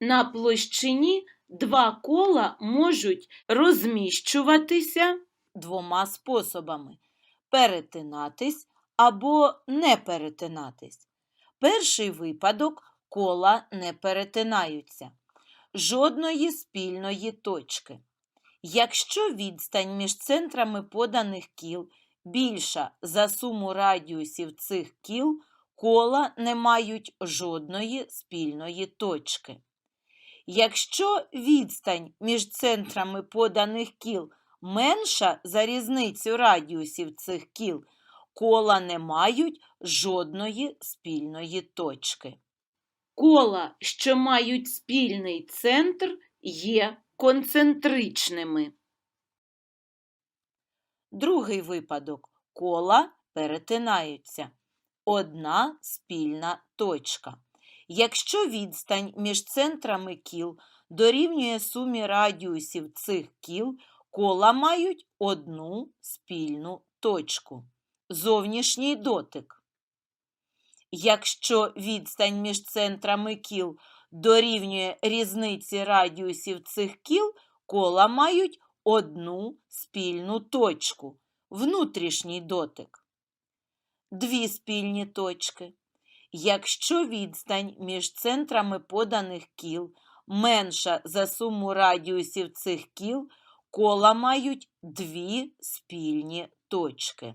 На площині два кола можуть розміщуватися двома способами перетинатись або не перетинатись. Перший випадок кола не перетинаються. Жодної спільної точки. Якщо відстань між центрами поданих кіл більша за суму радіусів цих кіл, кола не мають жодної спільної точки. Якщо відстань між центрами поданих кіл менша за різницю радіусів цих кіл, кола не мають жодної спільної точки. кола, що мають спільний центр, є концентричними. Другий випадок кола перетинаються. Одна спільна точка. Якщо відстань між центрами кіл дорівнює сумі радіусів цих кіл, кола мають одну спільну точку. Зовнішній дотик. Якщо відстань між центрами кіл дорівнює різниці радіусів цих кіл, кола мають одну спільну точку внутрішній дотик. Дві спільні точки. Якщо відстань між центрами поданих кіл менша за суму радіусів цих кіл, кола мають дві спільні точки.